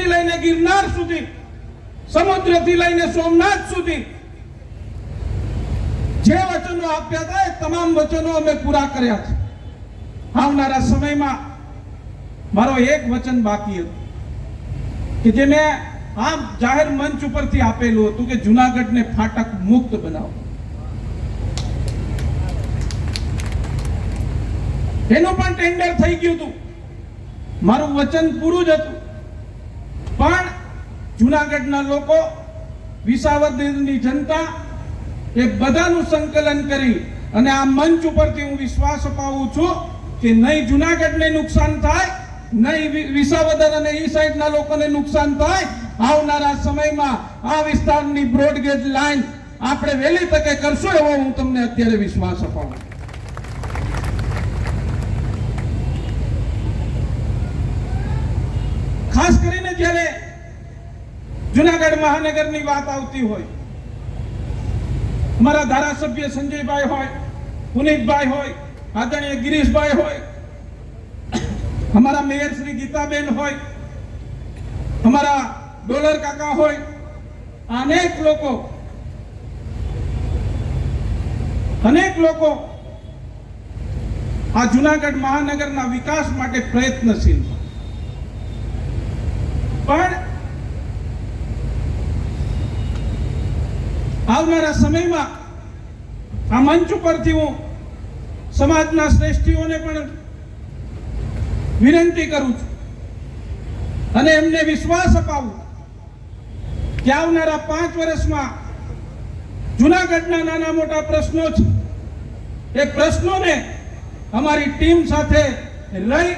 થી લઈને ગિરનાર સુધી, સમુદ્રથી લઈને સોમનાથ સુધી જે વચનો આપ્યા હતા એ તમામ વચનો અમે પૂરા કર્યા છે. આવનારા સમયમાં મારો એક વચન બાકી હતું કે જે મેં આમ જાહેર મંચ ઉપરથી આપેલું હતું કે જુનાગઢને ફાટક મુક્ત બનાવો. એનું પણ ટેન્ડર થઈ ગયું હતું. મારું વચન પૂરું જ હતું. પણ જુનાગઢના લોકો વિસાવદરની જનતા એ બધાનું સંકલન કરી અને આ મંચ ઉપરથી હું વિશ્વાસ અપાવું છું કે નહીં જુનાગઢને નુકસાન થાય, નહીં વિસાવદર અને ઈ સાઈડના લોકોને નુકસાન થાય, આવનારા સમયમાં આ વિસ્તારની બ્રોડગેજ લાઈન આપણે વહેલી તકે કરશું એવો હું તમને અત્યારે વિશ્વાસ અપાવું ખાસ કરીને જ્યારે જુનાગઢ મહાનગરની વાત આવતી હોય, અમારા ધારાસભ્ય સંજયભાઈ હોય, પુનિતભાઈ હોય, આદરણીય ગિરીશભાઈ હોય, અમારા મેયર શ્રી ગીતાબેન હોય, અમારા ડોલર કાકા હોય, અનેક લોકો અનેક લોકો આ જુનાગઢ મહાનગરના વિકાસ માટે પ્રયત્નશીલ. પણ આવનારા સમયમાં આ મંચ ઉપરથી હું સમાજના શ્રેષ્ઠીઓને પણ વિનંતી કરું છું અને એમને વિશ્વાસ અપાવું કે આવનારા પાંચ વર્ષમાં જુનાગઢના નાના મોટા પ્રશ્નો છે. એ પ્રશ્નોને અમારી ટીમ સાથે લઈ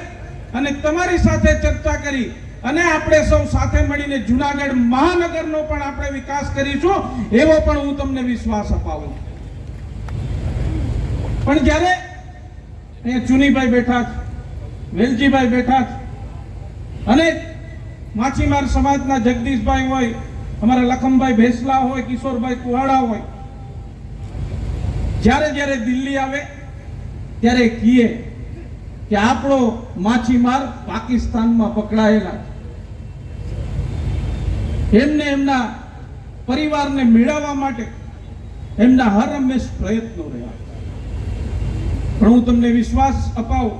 અને તમારી સાથે ચર્ચા કરી અને આપણે સૌ સાથે મળીને જુનાગઢ મહાનગરનો પણ આપણે વિકાસ કરીશું, એવો પણ હું તમને વિશ્વાસ અપાવું પણ જ્યારે અહીંયા ચુનીભાઈ બેઠા વેલજીભાઈ બેઠા અને માછીમાર સમાજના જગદીશભાઈ હોય, અમારા લખમભાઈ ભેસલા હોય, કિશોરભાઈ કુહાડા હોય, જ્યારે જ્યારે દિલ્હી આવે, ત્યારે કીએ કે આપણો માછીમાર પાકિસ્તાનમાં પકડાયેલા એમને એમના પરિવારને મેળવવા માટે એમના હર હંમેશ પ્રયત્નો રહ્યા. પણ હું તમને વિશ્વાસ અપાવું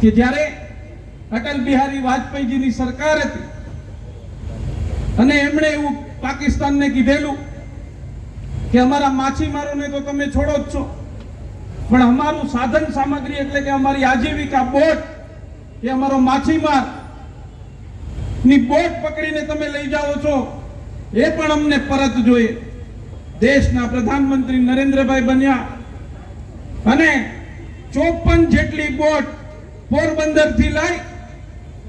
કે જ્યારે અટલ બિહારી વાજપેયીજીની સરકાર હતી અને એમણે એવું પાકિસ્તાનને કીધેલું કે અમારા માછીમારોને તો તમે છોડો જ છો, પણ અમારું સાધન સામગ્રી એટલે કે અમારી આજીવિકા બોટ એ અમારો માછીમાર ની બોટ પકડીને તમે લઈ જાઓ છો, એ પણ અમને પરત જોઈએ. દેશના પ્રધાનમંત્રી નરેન્દ્રભાઈ બન્યા. અને ચોપન જેટલી બોટ પોરબંદરથી લઈ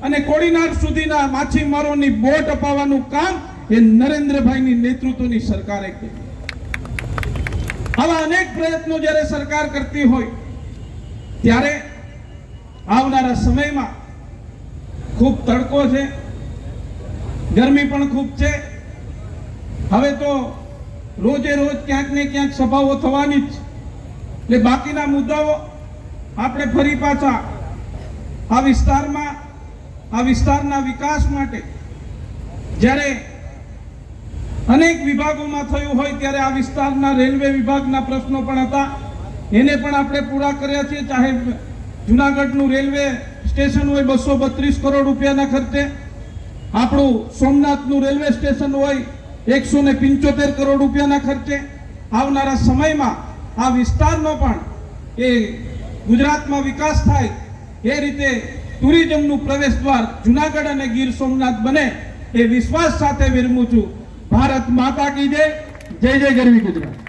અને કોડીનાર સુધીના માછીમારોની બોટ અપાવવાનું કામ એ નરેન્દ્રભાઈની નેતૃત્વની સરકારે કર્યું. આવા અનેક પ્રયત્નો જ્યારે સરકાર કરતી હોય, ત્યારે આવનારા સમયમાં ખૂબ તડકો છે. ગરમી પણ ખૂબ છે. હવે તો રોજે રોજ ક્યાંક ને ક્યાંક સભાઓ થવાની જ. એટલે બાકીના મુદ્દાઓ આપણે ફરી પાછા આ વિસ્તારમાં, આ વિસ્તારના વિકાસ માટે જ્યારે અનેક વિભાગોમાં થયું હોય ત્યારે આ વિસ્તારના રેલવે વિભાગના પ્રશ્નો પણ હતા. એને પણ આપણે પૂરા કર્યા છીએ. ચાહે જુનાગઢનું રેલવે સ્ટેશન હોય બસો બત્રીસ કરોડ રૂપિયાના ખર્ચે. આપણું સોમનાથનું રેલવે સ્ટેશન હોય, એકસો ને પંચોતેર કરોડ રૂપિયાના ખર્ચે આવનારા સમયમાં આ વિસ્તારનો પણ એ ગુજરાતમાં વિકાસ થાય, એ રીતે ટુરિઝમનું પ્રવેશ દ્વાર જુનાગઢ અને ગીર સોમનાથ બને, એ વિશ્વાસ સાથે વિરમું છું. ભારત માતા કી જય જય જય ગરવી ગુજરાત.